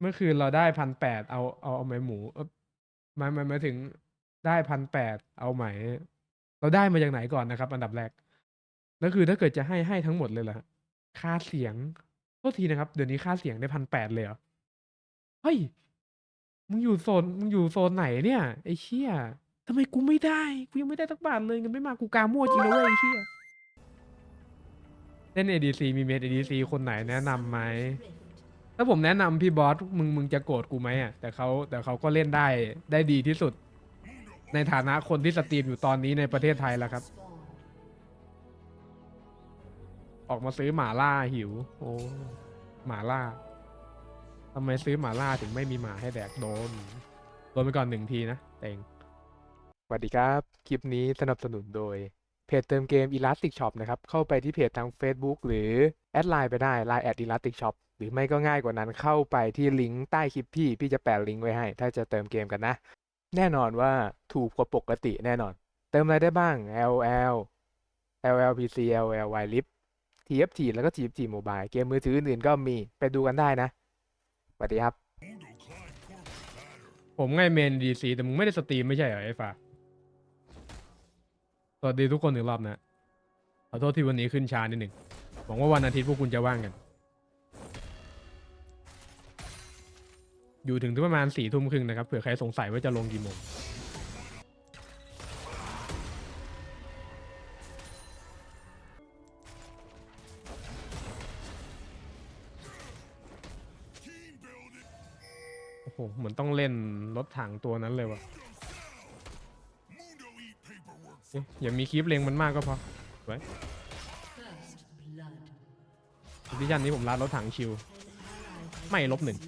เมื่อคืนเราได้พันแปดเอาเอาเอาไหมหมูมามามาถึงได้พันแปดเอาไหม เราได้มาจากไหนก่อนนะครับ อันดับแรกแล้วคือถ้าเกิดจะให้ให้ทั้งหมดเลยเหรอฮะค่าเสียงโทษทีนะครับ เดี๋ยวนี้ค่าเสียงได้พันแปดเลยเหรอเฮ้ยมึงอยู่โซนมึงอยู่โซนไหนเนี่ยไอ้เชี่ยทำไมกูไม่ได้กูยังไม่ได้สักบาทเลยเงินไม่มากูกามั่วจริงนะเว้ยไอ้เชี่ยเล่น ADC มีเมด ADC คนไหนแนะนำไหม ถ้าผมแนะนำพี่บอสมึงมึงจะโกรธกูไหมอะแต่เขาแต่เขาก็เล่นได้ได้ดีที่สุด ในฐานะคนที่สตรีมอยู่ตอนนี้ในประเทศไทยแล้วครับ ออกมาซื้อหมาล่าหิว โอ้หมาล่าทำไมซื้อหมาล่าถึงไม่มีหมาให้แดกโดนโดนไปก่อนหนึ่งทีนะเต็งสวัสดีครับ คลิปนี้สนับสนุนโดย เพจเติมเกม Elastic Shop นะครับ เข้าไปที่เพจทาง Facebook หรือ แอดไลน์ไปได้ Line แอด Elastic Shop หรือไม่ก็ง่ายกว่านั้นเข้าไปที่ลิงก์ใต้คลิปพี่ พี่จะแปะลิงก์ไว้ให้ ถ้าจะเติมเกมกันนะ แน่นอนว่าถูกกว่าปกติแน่นอน เติมอะไรได้บ้าง LL LLPC LLY Lip TFT แล้วก็ TFT Mobile เกมมือถืออื่นก็มีไปดูกันได้นะสวัสดีครับ ผมไงเมนดีซีแต่มึงไม่ได้สตรีมไม่ใช่เหรอไอ้ฟ้าสวัสดีทุกคนอีกรอบนะ ขอโทษที่วันนี้ขึ้นช้านิดหนึ่งหวังว่าวันอาทิตย์พวกคุณจะว่างกัน อยู่ถึงประมาณสี่ทุ่มครึ่งนะครับเผื่อใครสงสัยว่าจะลงกี่โมงโอ้โหเหมือนต้องเล่นรถถังตัวนั้นเลยวะเอ๊ะอย่ามีคลิปเลงมันมากก็พอไว้ดิชันนี้ผมรัดรถถังชิว ไม่ลบหนึ่ง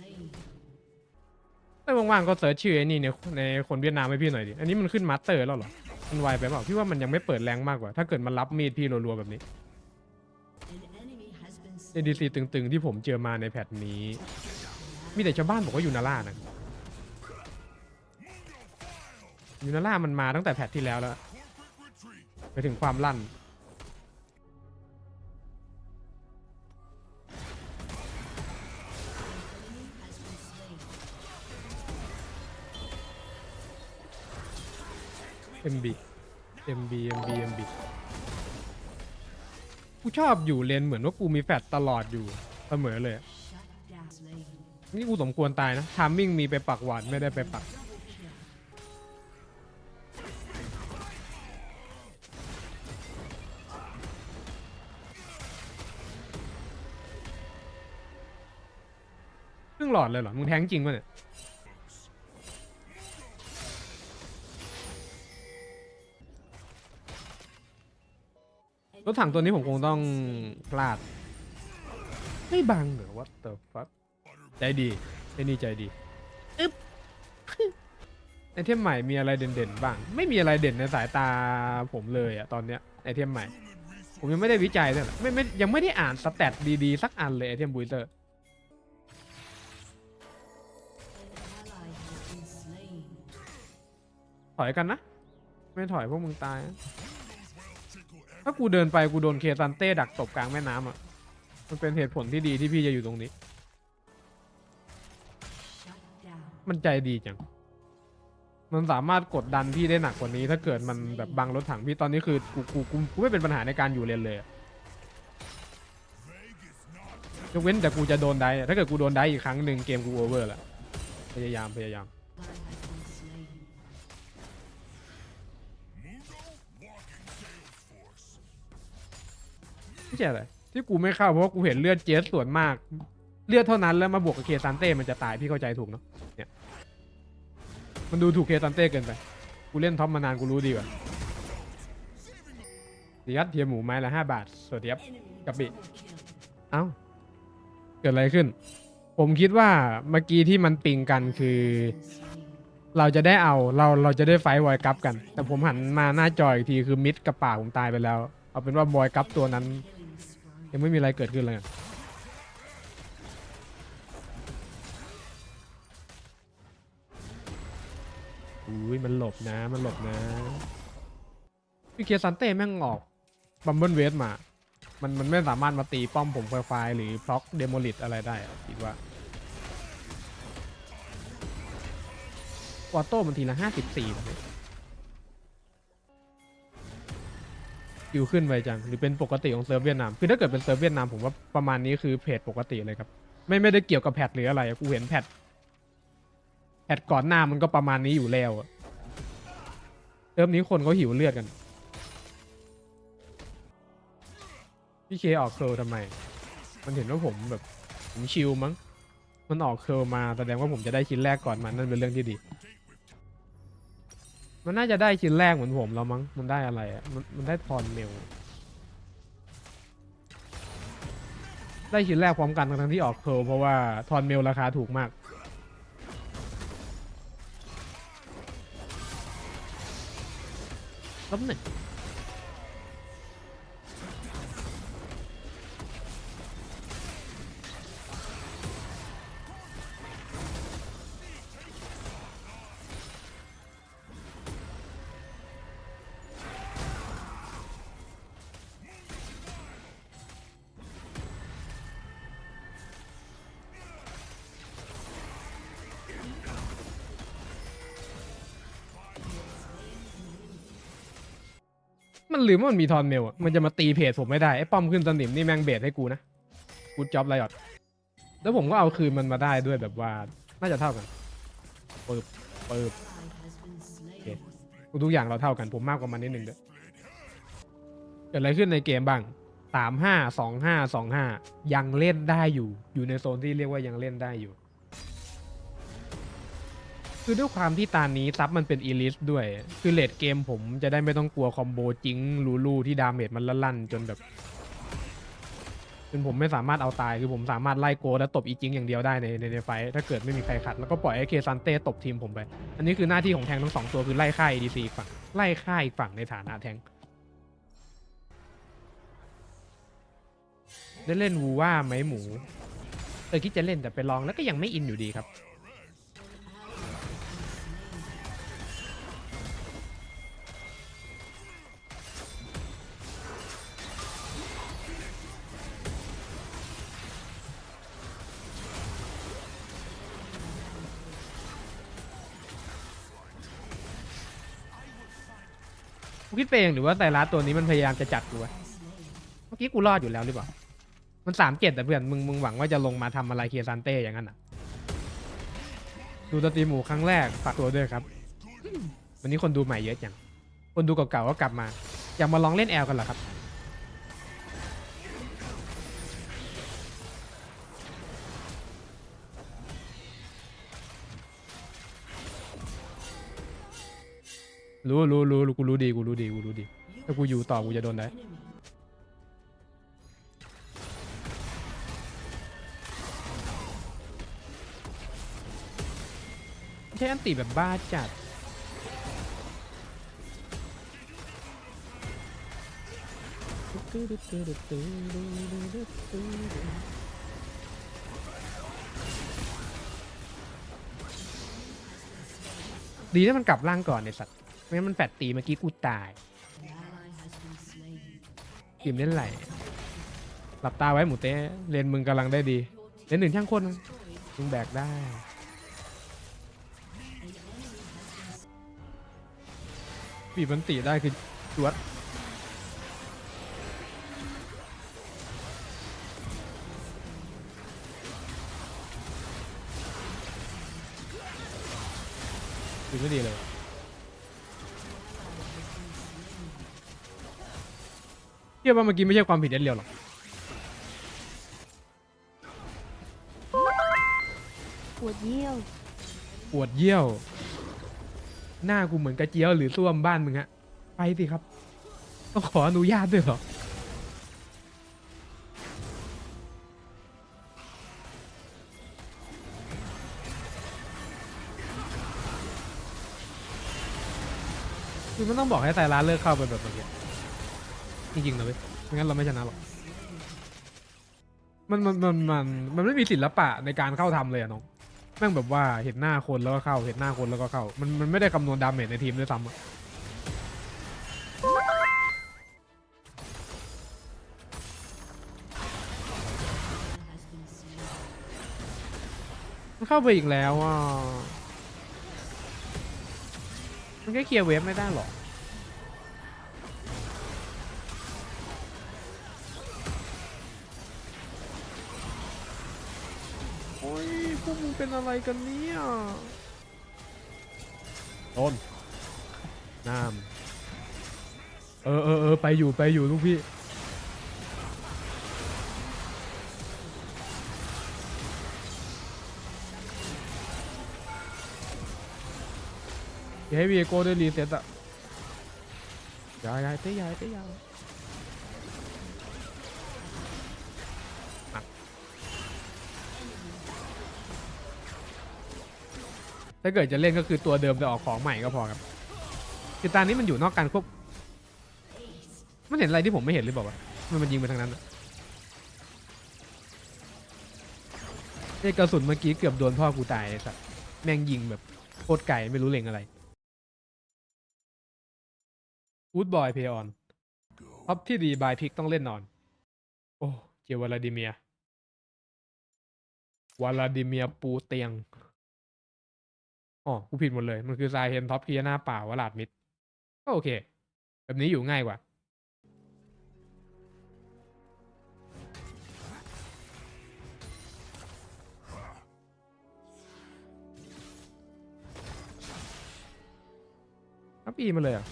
ไม่ว่างๆก็เสิร์ชชื่อไอ้นี่ในในคนเวียดนามให้พี่หน่อยดิ อันนี้มันขึ้นมาสเตอร์แล้วเหรอ มันไวไปเปล่า พี่ว่ามันยังไม่เปิดแรงมากกว่า ถ้าเกิดมันรับมีดพี่รัวๆแบบนี้ ADC ตึงๆที่ผมเจอมาในแพทนี้ มีแต่ชาวบ้านบอกว่ายูนาร่านะยูนาร่ามันมาตั้งแต่แพทที่แล้วแล้ว ไปถึงความลั่น MB MB MB MB กูชอบอยู่เลนเหมือนว่ากูมีแฟตตลอดอยู่เสมอเลย นี่กูสมควรตายนะทามมิ่งมีไปปักหวานไม่ได้ไปปักครึ่งหลอดเลยเหรอ มึงแทงจริงป่ะเนี่ย ถถังตัวนี้ผมคงต้องพลาด ไม่บังเหรอ what the fuck ใจดีไอ้นี่ใจดีอึ๊บไอเทมใหม่มีอะไรเด่นๆบ้าง ไม่มีอะไรเด่นในสายตาผมเลยอะตอนเนี้ยไอเทมใหม่ ผมยังไม่ได้วิจัยเลยนะไม่ไม่ยังไม่ได้อ่านสแตทดีๆ สักอันเลยไอเทมบูสเตอร์ถอยกันนะ ไม่ถอยพวกมึงตาย ถ้ากูเดินไปกูโดนเคซันเต้ดักตบกลางแม่น้ำอะ มันเป็นเหตุผลที่ดีที่พี่จะอยู่ตรงนี้ มันใจดีจัง มันสามารถกดดันพี่ได้หนักกว่านี้ ถ้าเกิดมันแบบบังรถถังพี่ตอนนี้คือกูกูกูกูไม่เป็นปัญหาในการอยู่เลนเลยอะยกเว้นแต่กูจะโดนได้อะถ้าเกิดกูโดนได้อีกครั้งหนึ่งเกมกูโอเวอร์ละพยายามพยายาม ไม่ใช่อะไรที่กูไม่เข้าเพราะว่ากูเห็นเลือดเจสส่วนมาก เลือดเท่านั้นแล้วมาบวกกับเคซันเต้มันจะตายพี่เข้าใจถูกเนาะเนี่ยมันดูถูกเคซันเต้เกินไป กูเล่นท็อปมานานกูรู้ดีกว่าดีครับเทียมหมูไม้ละห้าบาทสวัสดีครับกับบิเอ้าเกิดอะไรขึ้น ผมคิดว่าเมื่อกี้ที่มันปิงกันคือ เราจะได้เอาเราเราจะได้ไฟท์บอยกัปกัน แต่ผมหันมาหน้าจออีกทีคือมิดกับป่าผมตายไปแล้ว เอาเป็นว่าบอยกัปตัวนั้น ยังไม่มีอะไรเกิดขึ้นเลยอุ้ยมันหลบนะ มันหลบนะ พี่เกียสันเต้แม่งออกบัมเบิลเวสมา มันมันไม่สามารถมาตีป้อมผมไฟหรือพล็อกเดโมลิตอะไรได้คิดว่าวอโต้มันทีละห้าสิบสี่ คิวขึ้นไวจังหรือเป็นปกติของเซิร์ฟเวียดนามคือถ้าเกิดเป็นเซิร์ฟเวียดนามผมว่าประมาณนี้คือเพจปกติเลยครับ ไม่ไม่ได้เกี่ยวกับแพทหรืออะไรอะกูเห็นแพทแพทก่อนหน้ามันก็ประมาณนี้อยู่แล้วอะเซิร์ฟนี้คนเขาหิวเลือดกัน พี่เคออกเคิร์ลทำไม มันเห็นว่าผมแบบผมชิลมั้ง มันออกเคิร์ลมาแสดงว่าผมจะได้ชิ้นแรกก่อนมันนั่นเป็นเรื่องที่ดี มันน่าจะได้ชิ้นแรกเหมือนผมแล้วมั้ง มันได้อะไรอะ มันมันได้ทอนเมล ได้ชิ้นแรกพร้อมกันทั้งที่ออกเคิร์ลเพราะว่าทอนเมลราคาถูกมากลบหนึ่ง มันลืมว่ามันมีทอนเมลอะมันจะมาตีเพจผมไม่ได้ ไอ้ป้อมขึ้นสนิมนี่แม่งเบสให้กูนะกูจ็อบไรออดแล้วผมก็เอาคืนมันมาได้ด้วยแบบว่า น่าจะเท่ากันเปิบเปิบโอเคทุกอย่างเราเท่ากันผมมากกว่ามันนิดนึงเด้วยเกิดอะไรขึ้นในเกมบ้างสามห้าสองห้าสองห้ายังเล่นได้อยู่ อยู่ในโซนที่เรียกว่ายังเล่นได้อยู่ คือด้วยความที่ตานี้ซับมันเป็นอีลิสด้วย คือเลดเกมผมจะได้ไม่ต้องกลัวคอมโบจิงลูลูที่ดาเมจมันลั่นๆจนแบบจนผมไม่สามารถเอาตายคือผมสามารถไล่โกและตบอีจิงอย่างเดียวได้ในในไฟถ้าเกิดไม่มีใครขัด แล้วก็ปล่อยให้เคซันเต้ตบทีมผมไป อันนี้คือหน้าที่ของแทงทั้งสองตัวคือไล่ค่ายดีซีฝั่งไล่ค่ายฝั่งในฐานะแทงได้เล่นวูว่าไหมหมูเออคิดจะเล่นแต่ไปลองแล้วก็ยังไม่อินอยู่ดีครับ กูคิดไปเองหรือว่าไตรลัสตัวนี้มันพยายามจะจัดกูวะเมื่อกี้กูรอดอยู่แล้วหรือเปล่า มันสามเจ็ดแต่เพื่อนมึงมึงหวังว่าจะลงมาทำอะไรเคียร์ซันเต้อย่างนั้นอะ ดูตตีหมูครั้งแรกฝากตัวด้วยครับ วันนี้คนดูใหม่เยอะจัง คนดูเก่าๆก็กลับมา อยากมาลองเล่นแอลกันเหรอครับ รู้รู้รู้รู้กูรู้ดีกูรู้ดีกูรู้ดี ถ้ากูอยู่ต่อกูจะโดนได้ใช้อันติแบบบ้าจัด ดีนะมันกลับร่างก่อนไอสัตว์ ไม่งั้นมันแฟดตีเมื่อกี้กูตายกิมเล่นไหล หลับตาไว้หมูเต้เลนมึงกำลังได้ดีเลนหนึ่งช่างคนมึงแบกได้ ปีบมันตีได้คือจวดคือไม่ดีเลย เชื่อว่าเมื่อกี้ไม่ใช่ความผิดเด็ดเดียวหรอกปวดเยี่ยวปวดเยี่ยว หน้ากูเหมือนกระเจียวหรือส้วมบ้านมึงอะไปสิครับ ต้องขออนุญาตด้วยเหรอ คือมันต้องบอกให้ไตรร้านเลิกเข้าไปแบบเมื่อกี้ จริงๆนะเว้ยไม่งั้นเราไม่ชนะหรอกมันมันมันมันมันไม่มีศิลปะในการเข้าทำเลยอะน้องแม่งแบบว่าเห็นหน้าคนแล้วก็เข้า เห็นหน้าคนแล้วก็เข้า มันมันไม่ได้คำนวณดาเมจในทีมด้วยซ้ำอะมันเข้าไปอีกแล้วอะมันแค่เคลียร์เวฟไม่ได้หรอโเป็นอะไรกันเนี่ยต้นน้ำเออเออเออไปอยู่ไปอยู่ลูกพี่ อย่าให้วีโก้ได้รีเซ็ตอะอย่าอย่าเต้อย่าเต้อย่า ถ้าเกิดจะเล่นก็คือตัวเดิมแต่ออกของใหม่ก็พอครับคือตอนนี้มันอยู่นอกการควบมันเห็นอะไรที่ผมไม่เห็นหรือเปล่าวะมันมันยิงไปทางนั้นอะไอ้กระสุนเมื่อกี้เกือบโดนพ่อกูตายไอ้สัสแม่งยิงแบบโคตรไก่ไม่รู้เล็งอะไรวูดบอยเพย์ออนท็อปที่ดีบายพิกต้องเล่นนอน โอ้ เจวลาดิเมียวลาดิเมียปูเตียง อ๋อกูผิดหมดเลย มันคือซายเฮนท็อปเคียหน้าเปล่าวลาดมิด ก็โอเค แบบนี้อยู่ง่ายกว่า อัพอีมาเลยอะ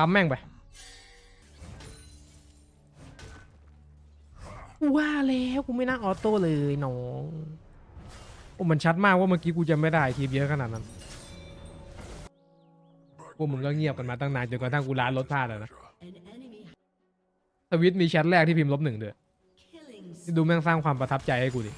ปั๊มแม่งไป ว่าแล้วกูไม่น่าออโต้เลยน้องโอ้มันชัดมากว่าเมื่อกี้กูจะไม่ได้ทีมเยอะขนาดนั้นพวกมึงก็เงียบกันมาตั้งนานจนกระทั่งกูร้านรถพลาดแล้วนะ An enemy ทวิตมีแชทแรกที่พิมพ์ลบหนึ่งเดือน killing นี่ดูแม่งสร้างความประทับใจให้กูดิ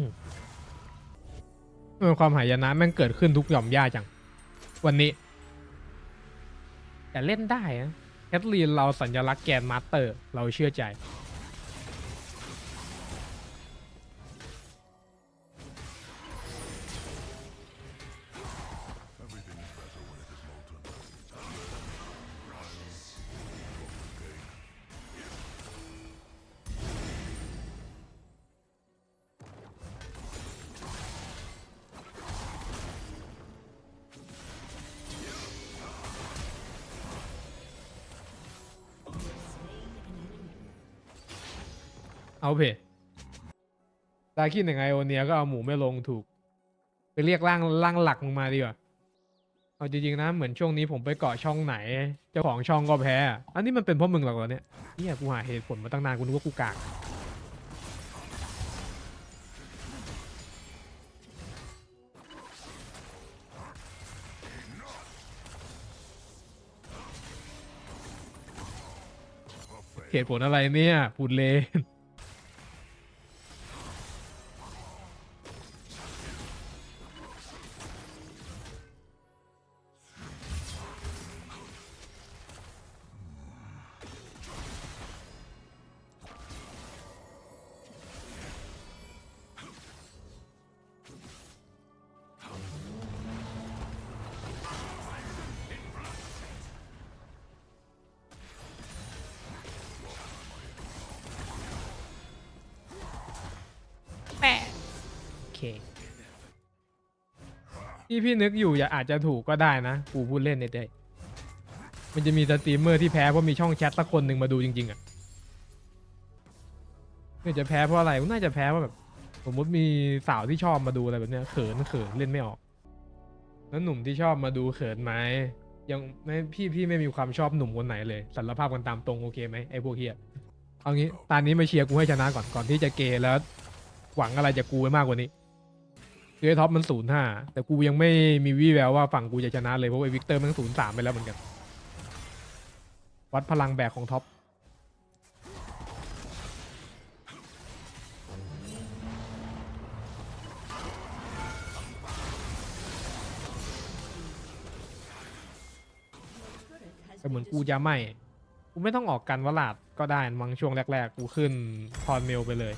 มเออความหายนะแม่งเกิดขึ้นทุกหย่อมย่าจัง วันนี้ แต่เล่นได้นะแคทลีนเราสัญลักษณ์แกนมาสเตอร์ เราเชื่อใจ เอาเพจตาคิดยังไงโอเนียก็เอาหมูไม่ลงถูก ไปเรียกร่างร่างหลักลงมาดีกว่าเอาจริงๆนะเหมือนช่วงนี้ผมไปเกาะช่องไหน เจ้าของช่องก็แพ้ อันนี้มันเป็นเพราะมึงหรอกเหรอเนี่ยเนี่ยกูหาเหตุผลมาตั้งนานกูนึกว่ากูกากเหตุผลอะไรเนี่ยพูดเลน เค ที่พี่นึกอยู่อย่าอาจจะถูกก็ได้นะ กูพูดเล่นเด็ดๆมันจะมีสตรีมเมอร์ที่แพ้เพราะมีช่องแชทสักคนหนึ่งมาดูจริง ๆ อะน่าจะแพ้เพราะอะไรน่าจะแพ้ว่าะแบบ สมมติมีสาวที่ชอบมาดูอะไรแบบเนี้ยเขินเขินเล่นไม่ออก แล้วหนุ่มที่ชอบมาดูเขินไหมยังไม่พี่พี่ไม่มีความชอบหนุ่มคนไหนเลยสารภาพกันตามตรงโอเคไหมไอ้พวกเฮียเอางี้ตอนนี้มาเชียร์กูให้ชนะก่อนก่อนที่จะเกยแล้ว หวังอะไรจากกูไว้มากกว่านี้ คือไอ้ท็อปมันศูนย์ห้าแต่กูยังไม่มีวี่แววว่าฝั่งกูจะชนะเลยเพราะไอ้วิกเตอร์มันศูนย์สามไปแล้วเหมือนกันวัดพลังแบกของท็อปแต่เหมือนกูจะไม่ กูไม่ต้องออกกันวลาดก็ได้มังช่วงแรก ๆ กูขึ้นพรเมลไปเลย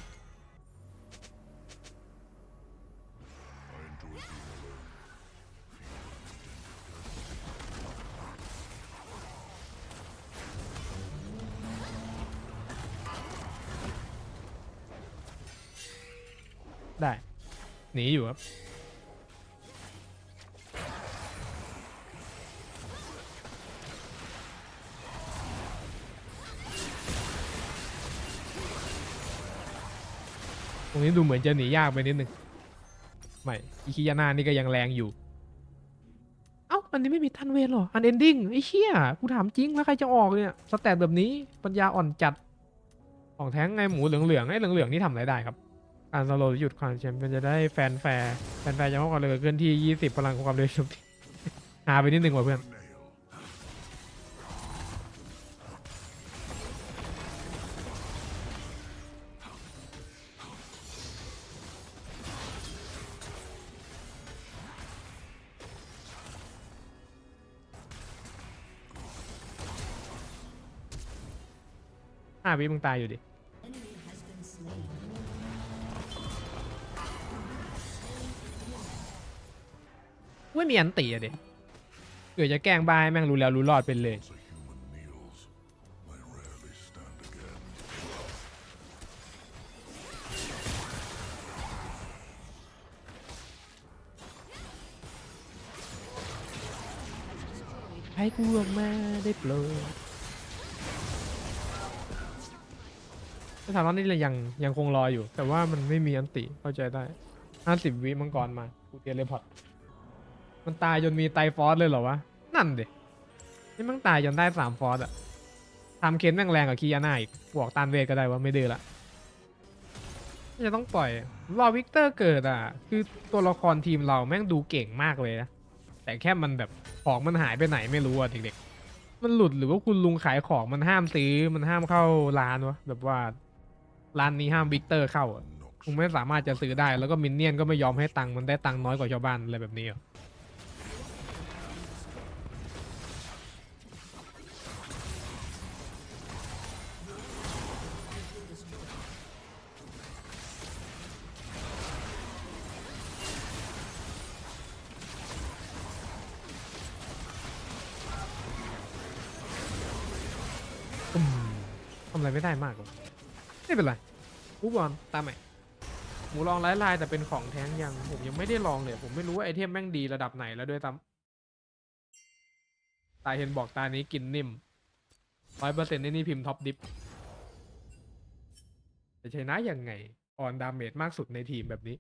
หนีอยู่ครับ ตรงนี้ดูเหมือนจะหนียากไปนิดนึง ไม่อิคิยาน่านี่ก็ยังแรงอยู่ เอ้า อันนี้ไม่มีทันเวนหรอ อันเอนดิ้งไอ้เชี่ยกูถามจริงแล้วใครจะออกเนี่ย สแตทแบบนี้ปัญญาอ่อนจัด ของแท้งไงหมูเหลืองๆไอ้เหลืองๆนี่ทำอะไรได้ครับ การสโลว์หยุดความแชมป์มันจะได้แฟนแฟร์แฟนแฟร์จะมากกว่าเลยเคลื่อนที่ 20 พลังความเร็วชุบหาไปนิดหนึ่งว่ะเพื่อนห้าวิมึงตายอยู่ดิ ไม่มีอันตีอะดิเกิดจะแกล้งบ้าให้แม่งรู้แล้วรู้รอดเป็นเลย ให้กูออกมาได้โปรดสถานะนี่เลยยังยังคงรออยู่ แต่ว่ามันไม่มีอันติเข้าใจได้ห้าสิบวิมังกรมากูเตรียมเลยพอร์ต มันตายจนมีไตฟอสเลยเหรอวะ นั่นเด็นี่มันตายจนได้สามฟอสอะทำเคนแม่งแรงกว่าคียาน่าอีกบวกตานเวทก็ได้ว่าไม่ดื้อละจะต้องปล่อย รอวิกเตอร์เกิดอะ คือตัวละครทีมเราแม่งดูเก่งมากเลยนะ แต่แค่มันแบบของมันหายไปไหนไม่รู้อะเด็กๆ มันหลุดหรือว่าคุณลุงขายของมันห้ามซื้อ มันห้ามเข้าร้านวะ แบบว่าร้านนี้ห้ามวิกเตอร์เข้าอะคุณไม่สามารถจะซื้อได้ แล้วก็มินเนี่ยนก็ไม่ยอมให้ตังค์มันได้ตังค์น้อยกว่าชาวบ้านอะไรแบบนี้ออื อะไรไม่ได้มากหรอกไม่เป็นไรกูบอลตามใหม่หมูลองไร้ลายแต่เป็นของแท้งยังผมยังไม่ได้ลองเลย ผมไม่รู้ว่าไอเทมแม่งดีระดับไหนแล้วด้วยซ้ำตาเห็นบอกตานี้กินนิ่มร้อยเปอร์เซ็นต์ในี่พิมพ์ท็อปดิฟจะชนะยังไง ออนดาเมจมากสุดในทีมแบบนี้